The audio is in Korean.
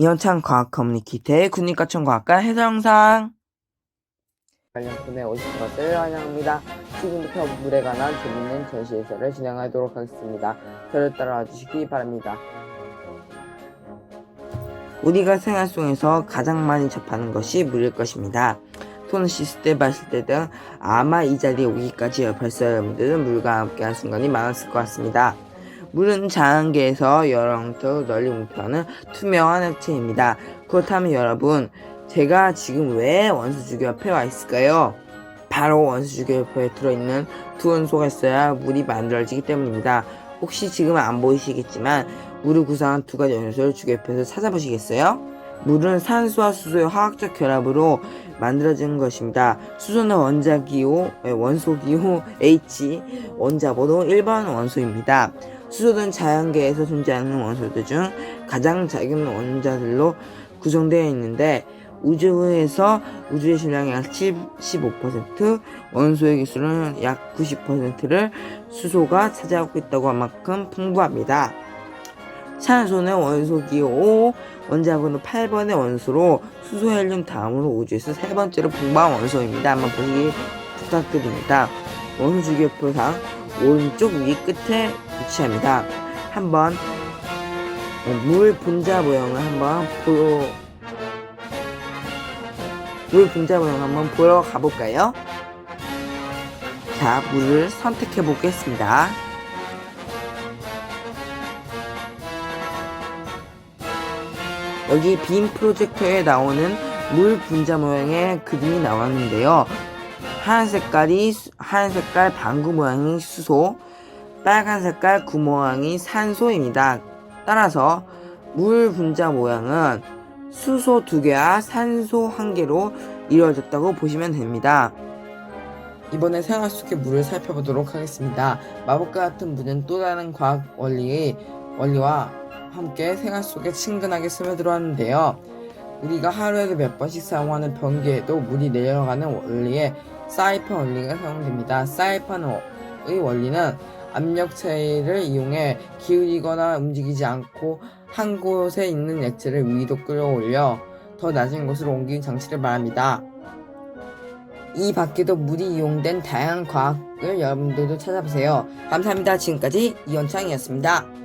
이현창 과학 커뮤니티의 국립과천 과학과 해설 영상 관련분에 오신 것을 환영합니다. 지금부터 물에 관한 재밌는 전시 해설을 진행하도록 하겠습니다. 저를 따라와 주시기 바랍니다. 우리가 생활 속에서 가장 많이 접하는 것이 물일 것입니다. 손을 씻을 때, 마실 때 등 아마 이 자리에 오기까지 벌써 여러분들은 물과 함께한 순간이 많았을 것 같습니다. 물은 자연계에서 여러 형태로 널리 뭉쳐하는 투명한 액체입니다. 그렇다면 여러분, 제가 지금 왜 원수주교 옆에 와 있을까요? 바로 원수주교 옆에 들어있는 두 원소가 있어야 물이 만들어지기 때문입니다. 혹시 지금 안 보이시겠지만 물을 구성한 두 가지 원소를 주교 옆에서 찾아보시겠어요? 물은 산소와 수소의 화학적 결합으로 만들어지는 것입니다. 수소는 원자기호, 에, 원소기호 H, 원자번호 1번 원소입니다. 수소는 자연계에서 존재하는 원소들 중 가장 작은 원자들로 구성되어 있는데 우주에서 우주의 질량의 약 75%, 원소의 기수는 약 90%를 수소가 차지하고 있다고 한 만큼 풍부합니다. 산소는 원소 기호 5, 원자번호 8번의 원소로 수소 헬륨 다음으로 우주에서 세 번째로 풍부한 원소입니다. 한번 보시기 부탁드립니다. 원소 주기표상 오른쪽 위 끝에 위치합니다. 한번 물 분자 모형을 한번 보러 물 분자 모형 한번 보러 가볼까요? 자, 물을 선택해 보겠습니다. 여기 빔 프로젝터에 나오는 물 분자 모양의 그림이 나왔는데요. 하얀 색깔이 수- 하얀 색깔 방구 모양이 수소, 빨간 색깔 구 모양이 산소입니다. 따라서 물 분자 모양은 수소 두 개와 산소 한 개로 이루어졌다고 보시면 됩니다. 이번에 생활 속의 물을 살펴보도록 하겠습니다. 마법과 같은 물은 또 다른 과학 원리의 원리와 함께 생활 속에 친근하게 스며들어왔는데요. 우리가 하루에도 몇 번씩 사용하는 변기에도 물이 내려가는 원리에 사이펀 원리가 사용됩니다. 사이펀의 원리는 압력 차이를 이용해 기울이거나 움직이지 않고 한 곳에 있는 액체를 위로 끌어올려 더 낮은 곳으로 옮기는 장치를 말합니다. 이 밖에도 물이 이용된 다양한 과학을 여러분들도 찾아보세요. 감사합니다. 지금까지 이현창이었습니다.